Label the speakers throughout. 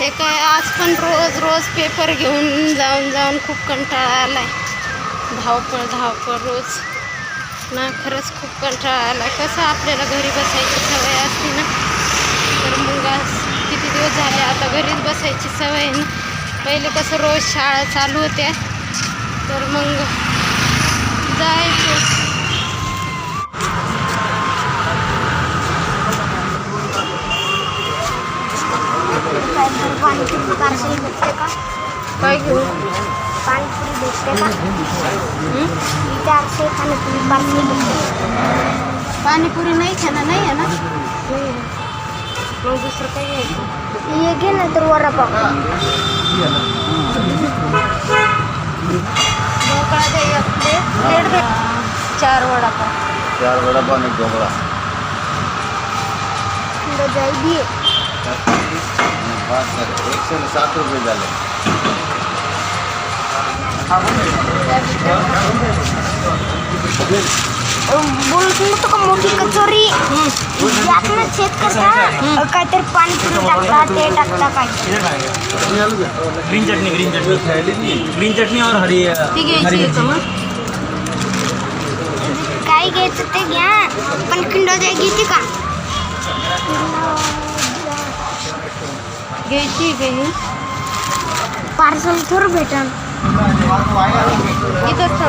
Speaker 1: हे काय आज पण रोज रोज पेपर घेऊन जाऊन जाऊन खूप कंटाळा आला आहे धावपळ धावपळ रोज. ना खरंच खूप कंटाळा आला कसं आपल्याला घरी बसायची सवय असते ना? तर मग आज किती दिवस झाले आता घरीच बसायची सवय ना? पहिले कसं रोज शाळा चालू होत्या. तर मग जायचं.
Speaker 2: पार्सल भेटते का
Speaker 1: काय घेऊ
Speaker 2: पाणीपुरी भेटते का
Speaker 1: हं?
Speaker 2: चारशे पाणीपुरी पार्सल भेटते
Speaker 1: पाणीपुरी नाही खाणं नाही आहे ना? मग दुसरं काय घ्यायचं?
Speaker 2: हे घे ना तर वडापाव
Speaker 1: ढोकळा दे एक प्लेट प्लेट दे. चार वडापाव.
Speaker 3: चार वडापाव आणि ढोकळा.
Speaker 2: जाई
Speaker 3: पाच झाले एकशे आणि सात रुपये झाले
Speaker 2: बोलत नव्हतं का मोठी कचोरी यात ना छेद करता काहीतरी पाणीपुरी टाकता ते टाकता काय
Speaker 4: ग्रीन चटनी ग्रीन चटनी। ग्रीन चटनी और हरी
Speaker 1: ती घ्यायची
Speaker 4: हरी
Speaker 1: आहे का मग
Speaker 2: काय घ्यायचं ते घ्या पण खिंडो जाई घेते का
Speaker 1: घ्यायची का ही.
Speaker 2: पार्सल थोडं भेटन.
Speaker 1: इथंच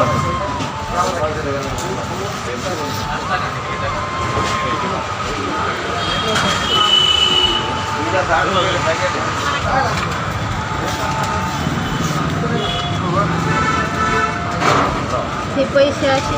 Speaker 1: हे पैसे असे.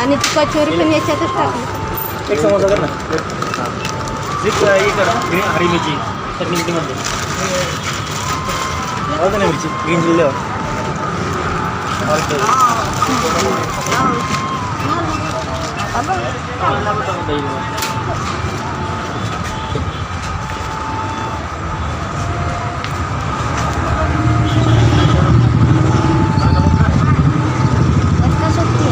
Speaker 1: आणि ती कचोरी पण याच्यातच टाकली.
Speaker 4: एक समोसा कर ना. एक ये कर. ग्रीन हरी मिरची. चटनी मिरची मध्ये और नाही मिरची. ग्रीन चिल्ली और और दही. दही मध्ये.
Speaker 2: रस्ता सुटते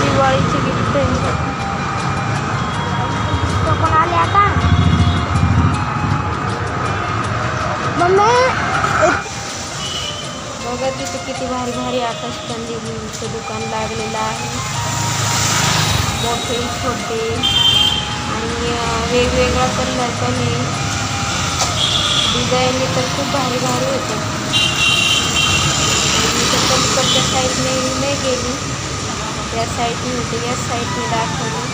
Speaker 1: दिवाळीची गिफ्ट आहे
Speaker 2: तो कोण आले आता मम्मी
Speaker 1: बघा तिथे किती भारी भारी आकाशकंदीलचं दुकान लागलेलं आहे. मोठे छोटे आणि वेगवेगळ्या कलर पण आहे डिझाईन तर खूप भारी भारी होते. मी तर पलीकडच्या साईडने नाही गेली. या साईडने होते या साईडने दाखवली.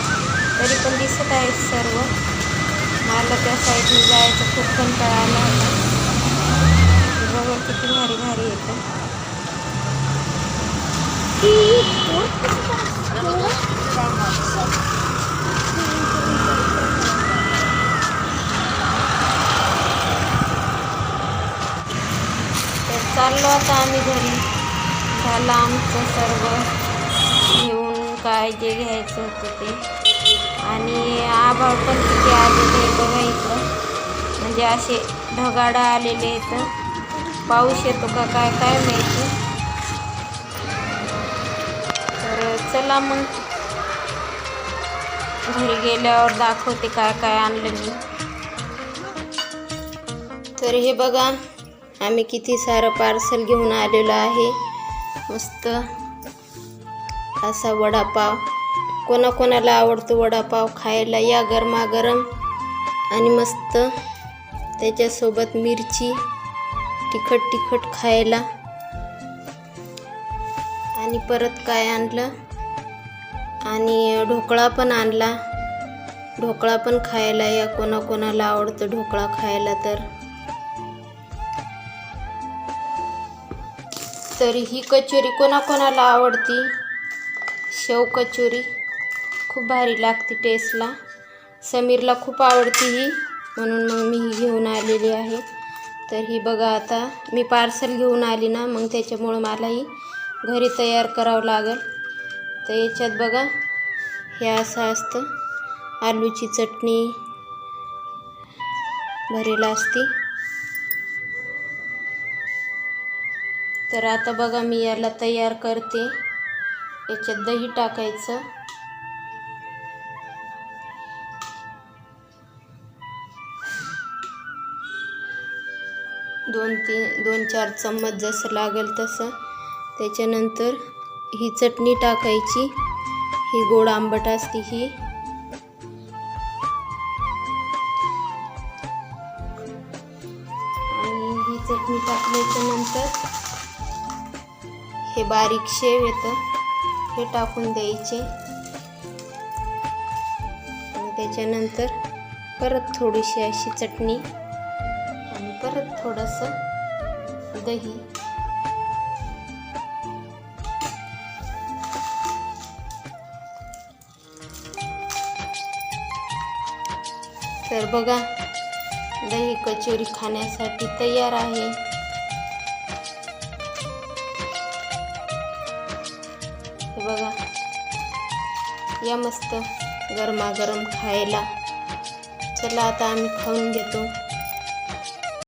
Speaker 1: तरी पण दिसत आहेत सर्व. मला त्या साईडने जायचं खूप कंटाळा आला होता. बघा किती भारी भारी येतं. तर चाललो आता आम्ही घरी. झालं आमचं सर्व. घेऊन काय जे घ्यायचं होतं ते. आणि आभाळ पण किती आलेले आहे बघा इथं. म्हणजे असे ढगाडा आलेले आहेत. पाऊस येतो का काय काय माहिती? तर चला मग. घरी गेल्यावर दाखवते काय काय आणलं मी. तर हे बघा आम्ही किती सारं पार्सल घेऊन आलेलो आहे. मस्त. असा वडापाव. कोणाकोणाला आवडतो वडापाव खायला या गरमागरम. आणि मस्त. त्याच्यासोबत मिरची. तिखट तिखट खायला. आणि परत काय आणलं? आणि ढोकळा पण आणला. ढोकळा पण खायला या कोणाकोणाला आवडतं ढोकळा खायला तर. तर ही कचोरी कोणाकोणाला आवडती? शेव कचोरी. खूप भारी लागते टेस्टला समीरला खूप आवडती ही. म्हणून मग मी ही घेऊन आलेली आहे. तर ही बघा आता मी पार्सल घेऊन आली ना मग त्याच्यामुळं मलाही घरी तयार करावं लागेल. तर याच्यात बघा हे असं असतं. आलूची चटणी भरेला असती. तर आता बघा मी याला तयार करते. याच्यात दही टाकायचं. दोन तीन दोन चार चम्मच जसं लागेल तसं. त्याच्यानंतर ही चटणी टाकायची. ही गोड आंबट असते ही. आणि ही चटणी टाकल्याच्या नंतर हे बारीक शेव येतं. हे टाकून द्यायचे. आणि त्याच्यानंतर परत थोडीशी अशी चटणी. आणि परत थोडंसं दही. तर बघा दही कचोरी खाण्यासाठी तयार आहे. हे बघा या मस्त गरमागरम खायला. चला आता आम्ही खाऊन घेतो.